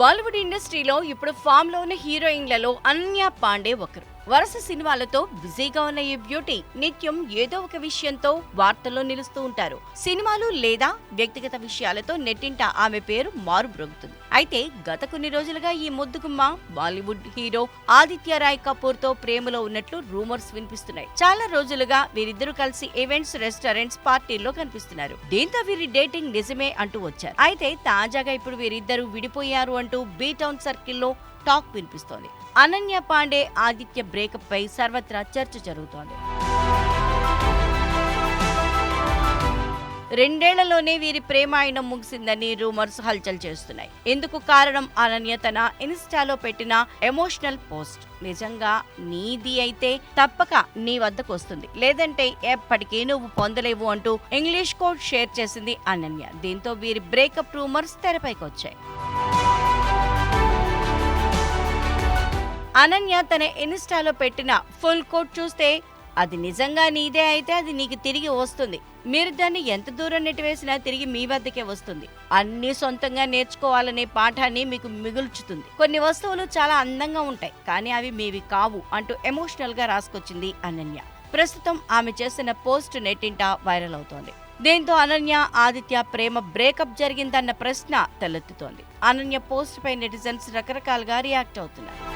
బాలీవుడ్ ఇండస్ట్రీలో ఇప్పుడు ఫామ్లో ఉన్న హీరోయిన్లలో అన్య పాండే ఒకరు. వరుస సినిమాలతో బిజీగా ఉన్న ఈ బ్యూటీ నిత్యం ఏదో ఒక విషయంతో వార్తల్లో నిలుస్తూ ఉంటారు. సినిమాలు లేదా వ్యక్తిగత విషయాలతో నెట్టింట ఆమె పేరు మారుబ్రోగుతుంది అయితే గత కొన్ని రోజులుగా ఈ ముద్దుగుమ్మ బాలీవుడ్ హీరో ఆదిత్య రాయ్ కపూర్తో ప్రేమలో ఉన్నట్లు రూమర్స్ వినిపిస్తున్నాయి. చాలా రోజులుగా వీరిద్దరూ కలిసి ఈవెంట్స్ రెస్టారెంట్స్ పార్టీల్లో కనిపిస్తున్నారు. దీంతో వీరి డేటింగ్ నిజమే అంటూ వచ్చారు. అయితే తాజాగా ఇప్పుడు వీరిద్దరూ విడిపోయారు అంటూ బీటౌన్ సర్కిల్లో టాక్ వినిపిస్తోంది. అనన్య పాండే ఆదిత్య బ్రేకప్ పై సర్వత్రా చర్చ జరుగుతోంది. రెండేళ్ళలోనే వీరి ప్రేమాయణం ముగిసిందని రూమర్స్ హల్చల్ చేస్తున్నాయి. ఎందుకు కారణం? అనన్య తన ఇన్స్టాలో పెట్టిన ఎమోషనల్ పోస్ట్. నిజంగా నీది అయితే తప్పక నీ వద్దకు వస్తుంది. లేదంటే ఎప్పటికీ నువ్వు పొందలేవు అంటూ ఇంగ్లీష్ కోడ్ షేర్ చేసింది అనన్య. దీంతో వీరి బ్రేకప్ రూమర్స్ తెరపైకి వచ్చాయి అనన్య తన ఇన్స్టాలో పెట్టిన ఫుల్ కోట్ చూస్తే అది నిజంగా నీదే అయితే అది నీకు తిరిగి వస్తుంది. మీరు దాన్ని ఎంత దూరం నెట్టివేసినా తిరిగి మీ వద్దకే వస్తుంది. అన్ని సొంతంగా నేర్చుకోవాలనే పాఠాన్ని మీకు మిగుల్చుతుంది. కొన్ని వస్తువులు చాలా అందంగా ఉంటాయి కానీ అవి మీవి కావు అంటూ ఎమోషనల్గా రాసుకొచ్చింది అనన్య. ప్రస్తుతం ఆమె చేసిన పోస్ట్ నెట్టింట వైరల్ అవుతోంది. దీంతో అనన్య ఆదిత్య ప్రేమ బ్రేకప్ జరిగిందన్న ప్రశ్న తలెత్తుతోంది. అనన్య పోస్ట్ పై నెటిజన్స్ రకరకాలుగా రియాక్ట్ అవుతున్నారు.